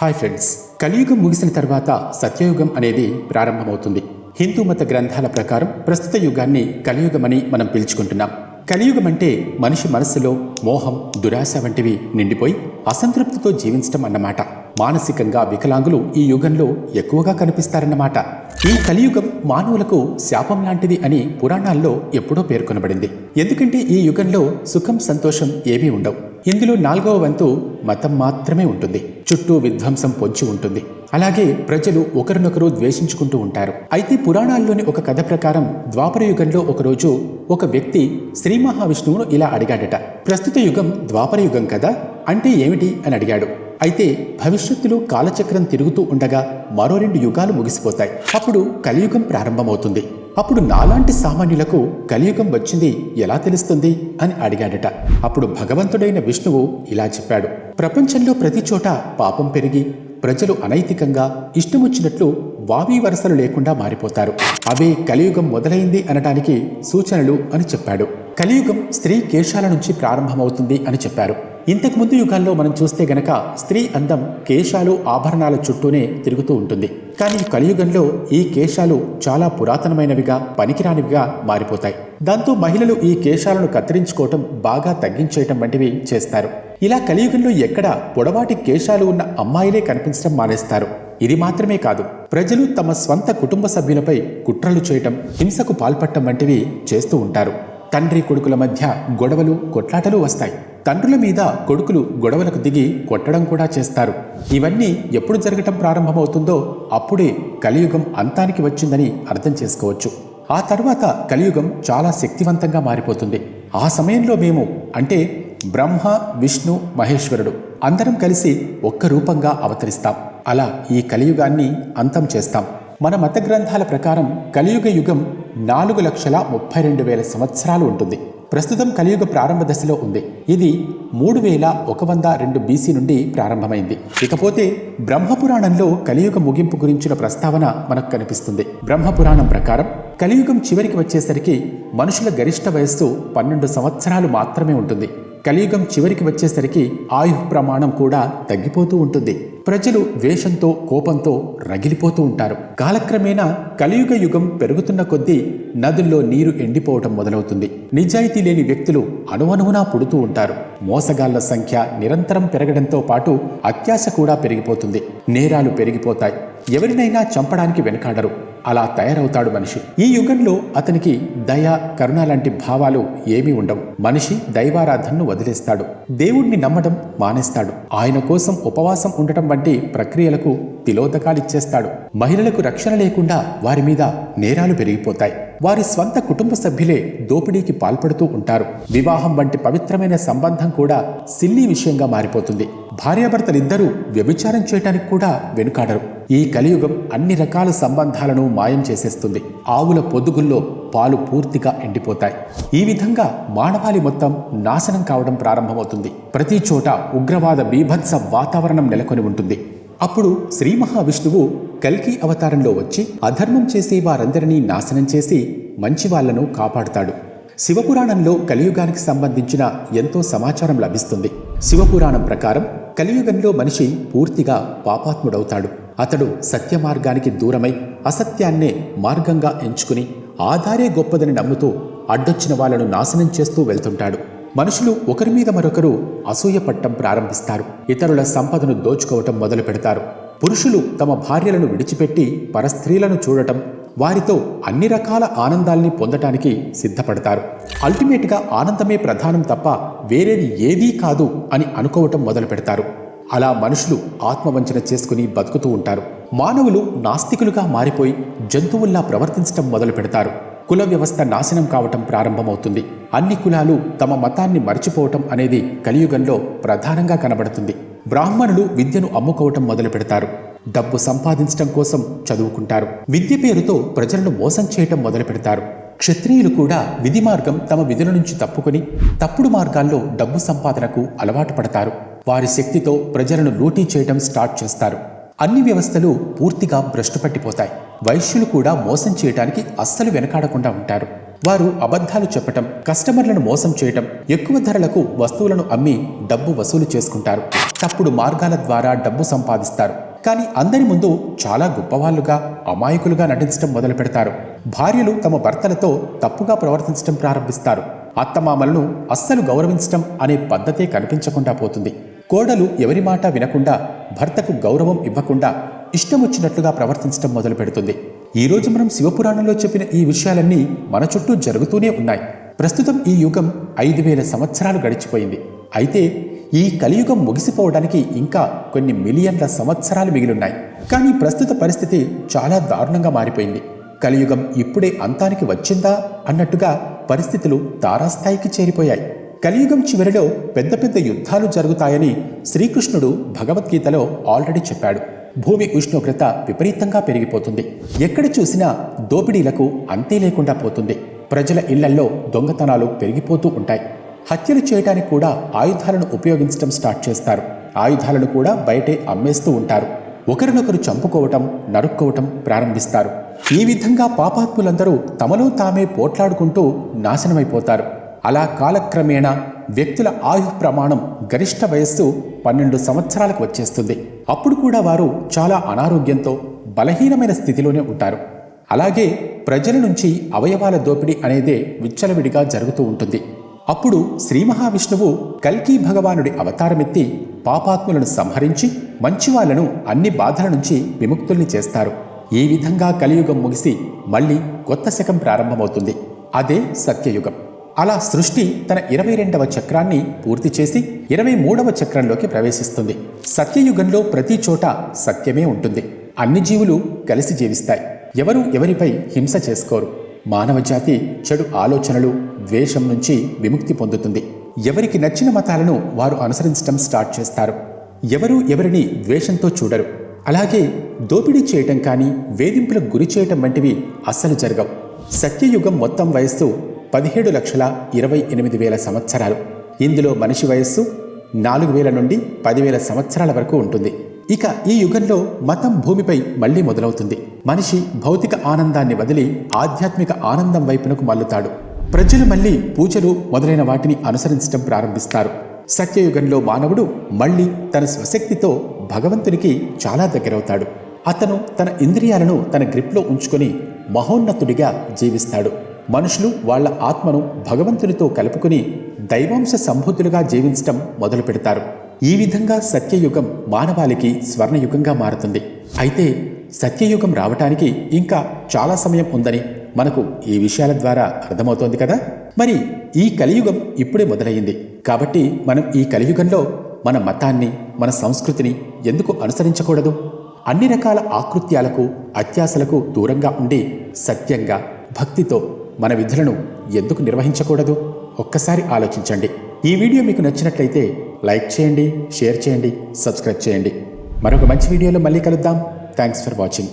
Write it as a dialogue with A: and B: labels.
A: Hi friends కలియుగం ముగిసిన తర్వాత సత్యయుగం అనేది ప్రారంభమవుతుంది. హిందూ మత గ్రంథాల ప్రకారం ప్రస్తుత యుగాన్ని కలియుగమని మనం పిలుచుకుంటున్నాం. కలియుగం అంటే మనిషి మనస్సులో మోహం దురాశ వంటివి నిండిపోయి అసంతృప్తితో జీవించటం అన్నమాట. మానసికంగా వికలాంగులు ఈ యుగంలో ఎక్కువగా కనిపిస్తారన్నమాట. ఈ కలియుగం మానవులకు శాపం లాంటిది అని పురాణాల్లో ఎప్పుడో పేర్కొనబడింది. ఎందుకంటే ఈ యుగంలో సుఖం సంతోషం ఏమీ ఉండవు. ఇందులో నాలుగవ వంతు మతం మాత్రమే ఉంటుంది. చుట్టూ విధ్వంసం పొంచి ఉంటుంది. అలాగే ప్రజలు ఒకరినొకరు ద్వేషించుకుంటూ ఉంటారు. అయితే పురాణాల్లోని ఒక కథ ప్రకారం ద్వాపర యుగంలో ఒకరోజు ఒక వ్యక్తి శ్రీ మహావిష్ణువును ఇలా అడిగాడట. ప్రస్తుత యుగం ద్వాపర యుగం కదా? అంటే ఏమిటి? అని అడిగాడు. అయితే భవిష్యత్తులో కాలచక్రం తిరుగుతూ ఉండగా మరో రెండు యుగాలు ముగిసిపోతాయి. అప్పుడు కలియుగం ప్రారంభమవుతుంది. అప్పుడు నాలాంటి సామాన్యులకు కలియుగం వచ్చింది ఎలా తెలుస్తుంది అని అడిగాడట. అప్పుడు భగవంతుడైన విష్ణువు ఇలా చెప్పాడు. ప్రపంచంలో ప్రతి చోట పాపం పెరిగి ప్రజలు అనైతికంగా ఇష్టమొచ్చినట్లు వావి వరసలు లేకుండా మారిపోతారు. అవే కలియుగం మొదలైంది అనడానికి సూచనలు అని చెప్పాడు. కలియుగం స్త్రీ కేశాల నుంచి ప్రారంభమవుతుంది అని చెప్పారు. ఇంతకు ముందు యుగాల్లో మనం చూస్తే గనక స్త్రీ అందం కేశాలు ఆభరణాల చుట్టూనే తిరుగుతూ ఉంటుంది. కానీ కలియుగంలో ఈ కేశాలు చాలా పురాతనమైనవిగా పనికిరానివిగా మారిపోతాయి. దాంతో మహిళలు ఈ కేశాలను కత్తిరించుకోవటం బాగా తగ్గించేయటం వంటివి చేస్తారు. ఇలా కలియుగంలో ఎక్కడ పొడవాటి కేశాలు ఉన్న అమ్మాయిలే కనిపించడం మానేస్తారు. ఇది మాత్రమే కాదు ప్రజలు తమ స్వంత కుటుంబ సభ్యులపై కుట్రలు చేయటం హింసకు పాల్పడటం వంటివి చేస్తూ ఉంటారు. తండ్రి కొడుకుల మధ్య గొడవలు కొట్లాటలు వస్తాయి. తండ్రుల మీద కొడుకులు గొడవలకు దిగి కొట్టడం కూడా చేస్తారు. ఇవన్నీ ఎప్పుడు జరగటం ప్రారంభమవుతుందో అప్పుడే కలియుగం అంతానికి వచ్చిందని అర్థం చేసుకోవచ్చు. ఆ తర్వాత కలియుగం చాలా శక్తివంతంగా మారిపోతుంది. ఆ సమయంలో మేము అంటే బ్రహ్మ విష్ణు మహేశ్వరుడు అందరం కలిసి ఒక్క రూపంగా అవతరిస్తాం. అలా ఈ కలియుగాన్ని అంతం చేస్తాం. మన మత గ్రంథాల ప్రకారం కలియుగ యుగం నాలుగు లక్షల ముప్పై రెండు వేల సంవత్సరాలు ఉంటుంది. ప్రస్తుతం కలియుగ ప్రారంభ దశలో ఉంది. ఇది మూడు వేల ఒక వంద రెండు బీసీ నుండి ప్రారంభమైంది. ఇకపోతే బ్రహ్మపురాణంలో కలియుగ ముగింపు గురించిన ప్రస్తావన మనకు కనిపిస్తుంది. బ్రహ్మపురాణం ప్రకారం కలియుగం చివరికి వచ్చేసరికి మనుషుల గరిష్ట వయస్సు పన్నెండు సంవత్సరాలు మాత్రమే ఉంటుంది. కలియుగం చివరికి వచ్చేసరికి ఆయు ప్రమాణం కూడా తగ్గిపోతూ ఉంటుంది. ప్రజలు ద్వేషంతో కోపంతో రగిలిపోతూ ఉంటారు. కాలక్రమేణా కలియుగ యుగం పెరుగుతున్న కొద్దీ నదుల్లో నీరు ఎండిపోవటం మొదలవుతుంది. నిజాయితీ లేని వ్యక్తులు అణువణువునా పుడుతూ ఉంటారు. మోసగాళ్ళ సంఖ్య నిరంతరం పెరగడంతో పాటు అత్యాశ కూడా పెరిగిపోతుంది. నేరాలు పెరిగిపోతాయి. ఎవరినైనా చంపడానికి వెనకాడరు. అలా తయారవుతాడు మనిషి. ఈ యుగంలో అతనికి దయ కరుణ లాంటి భావాలు ఏమీ ఉండవు. మనిషి దైవారాధనను వదిలేస్తాడు. దేవుణ్ణి నమ్మడం మానేస్తాడు. ఆయన కోసం ఉపవాసం ఉండటం వంటి ప్రక్రియలకు తిలోదకాలిచ్చేస్తాడు మహిళలకు రక్షణ లేకుండా వారి మీద నేరాలు పెరిగిపోతాయి. వారి స్వంత కుటుంబ సభ్యులే దోపిడీకి పాల్పడుతూ ఉంటారు. వివాహం వంటి పవిత్రమైన సంబంధం కూడా సిల్లీ విషయంగా మారిపోతుంది. భార్యాభర్తలిద్దరూ వ్యభిచారం చేయటానికి కూడా వెనుకాడరు. ఈ కలియుగం అన్ని రకాల సంబంధాలను మాయం చేసేస్తుంది. ఆవుల పొదుగుల్లో పాలు పూర్తిగా ఎండిపోతాయి. ఈ విధంగా మానవాళి మొత్తం నాశనం కావడం ప్రారంభమవుతుంది. ప్రతి చోట ఉగ్రవాద బీభత్స వాతావరణం నెలకొని ఉంటుంది. అప్పుడు శ్రీ మహావిష్ణువు కల్కి అవతారంలో వచ్చి అధర్మం చేసే వారందరినీ నాశనం చేసి మంచి వాళ్ళను కాపాడుతాడు. శివపురాణంలో కలియుగానికి సంబంధించిన ఎంతో సమాచారం లభిస్తుంది. శివపురాణం ప్రకారం కలియుగంలో మనిషి పూర్తిగా పాపాత్ముడవుతాడు. అతడు సత్య మార్గానికి దూరమై అసత్యాన్నే మార్గంగా ఎంచుకుని ఆధారే గొప్పదని నమ్ముతూ అడ్డొచ్చిన వాళ్ళను నాశనం చేస్తూ వెళ్తుంటాడు. మనుషులు ఒకరి మీద మరొకరు అసూయ పట్టం ప్రారంభిస్తారు. ఇతరుల సంపదను దోచుకోవటం మొదలు పెడతారు. పురుషులు తమ భార్యలను విడిచిపెట్టి పరస్త్రీలను చూడటం వారితో అన్ని రకాల ఆనందాల్ని పొందటానికి సిద్ధపడతారు. అల్టిమేట్గా ఆనందమే ప్రధానం తప్ప వేరేది ఏదీ కాదు అని అనుకోవటం మొదలు పెడతారు. అలా మనుషులు ఆత్మవంచన చేసుకుని బతుకుతూ ఉంటారు. మానవులు నాస్తికులుగా మారిపోయి జంతువుల్లా ప్రవర్తించటం మొదలు పెడతారు. కుల వ్యవస్థ నాశనం కావటం ప్రారంభమవుతుంది. అన్ని కులాలు తమ మతాన్ని మర్చిపోవటం అనేది కలియుగంలో ప్రధానంగా కనబడుతుంది. బ్రాహ్మణులు విద్యను అమ్ముకోవటం మొదలు పెడతారు డబ్బు సంపాదించటం కోసం చదువుకుంటారు. విద్య పేరుతో ప్రజలను మోసం చేయటం మొదలు పెడతారు క్షత్రియులు కూడా విధి మార్గం తమ విధుల నుంచి తప్పుకొని తప్పుడు మార్గాల్లో డబ్బు సంపాదనకు అలవాటు పడతారు. వారి శక్తితో ప్రజలను లూటీ చేయడం స్టార్ట్ చేస్తారు. అన్ని వ్యవస్థలు పూర్తిగా భ్రష్టుపట్టిపోతాయి. వైశ్యులు కూడా మోసం చేయటానికి అస్సలు వెనకాడకుండా ఉంటారు. వారు అబద్ధాలు చెప్పటం కస్టమర్లను మోసం చేయటం ఎక్కువ ధరలకు వస్తువులను అమ్మి డబ్బు వసూలు చేసుకుంటారు. తప్పుడు మార్గాల ద్వారా డబ్బు సంపాదిస్తారు. కానీ అందరి ముందు చాలా గొప్పవాళ్ళుగా అమాయకులుగా నటించడం మొదలు పెడతారు. భార్యలు తమ భర్తలతో తప్పుగా ప్రవర్తించడం ప్రారంభిస్తారు. అత్తమామలను అస్సలు గౌరవించటం అనే పద్ధతే కనిపించకుండా పోతుంది. కోడలు ఎవరి మాట వినకుండా భర్తకు గౌరవం ఇవ్వకుండా ఇష్టం వచ్చినట్లుగా ప్రవర్తించడం మొదలు పెడుతుంది. ఈ రోజు మనం శివపురాణంలో చెప్పిన ఈ విషయాలన్నీ మన చుట్టూ జరుగుతూనే ఉన్నాయి. ప్రస్తుతం ఈ యుగం ఐదు వేల సంవత్సరాలు గడిచిపోయింది. అయితే ఈ కలియుగం ముగిసిపోవడానికి ఇంకా కొన్ని మిలియన్ల సంవత్సరాలు మిగిలున్నాయి. కానీ ప్రస్తుత పరిస్థితి చాలా దారుణంగా మారిపోయింది. కలియుగం ఇప్పుడే అంతానికి వచ్చిందా అన్నట్టుగా పరిస్థితులు తారాస్థాయికి చేరిపోయాయి. కలియుగం చివరిలో పెద్ద పెద్ద యుద్ధాలు జరుగుతాయని శ్రీకృష్ణుడు భగవద్గీతలో ఆల్రెడీ చెప్పాడు. భూమి ఉష్ణోగ్రత విపరీతంగా పెరిగిపోతుంది. ఎక్కడ చూసినా దోపిడీలకు అంతే లేకుండా పోతుంది. ప్రజల ఇళ్ళల్లో దొంగతనాలు పెరిగిపోతూ ఉంటాయి. హత్యలు చేయడానికి కూడా ఆయుధాలను ఉపయోగించడం స్టార్ట్ చేస్తారు. ఆయుధాలను కూడా బయటే అమ్మేస్తూ ఉంటారు. ఒకరినొకరు చంపుకోవటం నరుక్కోవటం ప్రారంభిస్తారు. ఈ విధంగా పాపాత్ములందరూ తమలో తామే పోట్లాడుకుంటూ నాశనమైపోతారు. అలా కాలక్రమేణా వ్యక్తుల ఆయు ప్రమాణం గరిష్ట వయస్సు పన్నెండు సంవత్సరాలకు వచ్చేస్తుంది. అప్పుడు కూడా వారు చాలా అనారోగ్యంతో బలహీనమైన స్థితిలోనే ఉంటారు. అలాగే ప్రజల నుంచి అవయవాల దోపిడీ అనేదే విచ్చలవిడిగా జరుగుతూ ఉంటుంది. అప్పుడు శ్రీ మహావిష్ణువు కల్కీ భగవానుడి అవతారమెత్తి పాపాత్ములను సంహరించి మంచివాళ్ళను అన్ని బాధల నుంచి విముక్తుల్ని చేస్తారు. ఈ విధంగా కలియుగం ముగిసి మళ్ళీ కొత్త శకం ప్రారంభమవుతుంది. అదే సత్యయుగం. అలా సృష్టి తన ఇరవై రెండవ చక్రాన్ని పూర్తి చేసి ఇరవై మూడవ చక్రంలోకి ప్రవేశిస్తుంది. సత్యయుగంలో ప్రతి చోట సత్యమే ఉంటుంది. అన్ని జీవులు కలిసి జీవిస్తాయి. ఎవరు ఎవరిపై హింస చేసుకోరు. మానవ జాతి చెడు ఆలోచనలు ద్వేషం నుంచి విముక్తి పొందుతుంది. ఎవరికి నచ్చిన మతాలను వారు అనుసరించడం స్టార్ట్ చేస్తారు. ఎవరు ఎవరిని ద్వేషంతో చూడరు. అలాగే దోపిడీ చేయటం కానీ వేధింపులకు గురి చేయటం వంటివి అస్సలు జరగవు. సత్యయుగం మొత్తం వయస్సు పదిహేడు లక్షల ఇరవై ఎనిమిది వేల సంవత్సరాలు. ఇందులో మనిషి వయస్సు నాలుగు వేల నుండి పదివేల సంవత్సరాల వరకు ఉంటుంది. ఇక ఈ యుగంలో మతం భూమిపై మళ్ళీ మొదలవుతుంది. మనిషి భౌతిక ఆనందాన్ని వదిలి ఆధ్యాత్మిక ఆనందం వైపునకు మల్లుతాడు ప్రజలు మళ్ళీ పూజలు మొదలైన వాటిని అనుసరించడం ప్రారంభిస్తారు. సత్యయుగంలో మానవుడు మళ్ళీ తన స్వశక్తితో భగవంతునికి చాలా దగ్గరవుతాడు. అతను తన ఇంద్రియాలను తన గ్రిప్లో ఉంచుకొని మహోన్నతుడిగా జీవిస్తాడు. మనుషులు వాళ్ళ ఆత్మను భగవంతునితో కలుపుకుని దైవాంశ సంబుద్ధులుగా జీవించటం మొదలు పెడతారు. ఈ విధంగా సత్యయుగం మానవాళికి స్వర్ణయుగంగా మారుతుంది. అయితే సత్యయుగం రావటానికి ఇంకా చాలా సమయం ఉందని మనకు ఈ విషయాల ద్వారా అర్థమవుతోంది కదా? మరి ఈ కలియుగం ఇప్పుడే మొదలయ్యింది. కాబట్టి మనం ఈ కలియుగంలో మన మతాన్ని మన సంస్కృతిని ఎందుకు అనుసరించకూడదు? అన్ని రకాల ఆకృత్యాలకు అత్యాశలకు దూరంగా ఉండి సత్యంగా భక్తితో మన విధులను ఎందుకు నిర్వహించకూడదు? ఒక్కసారి ఆలోచించండి. ఈ వీడియో మీకు నచ్చినట్లయితే లైక్ చేయండి షేర్ చేయండి సబ్స్క్రైబ్ చేయండి. మరొక మంచి వీడియోలో మళ్ళీ కలుద్దాం. Thanks for watching.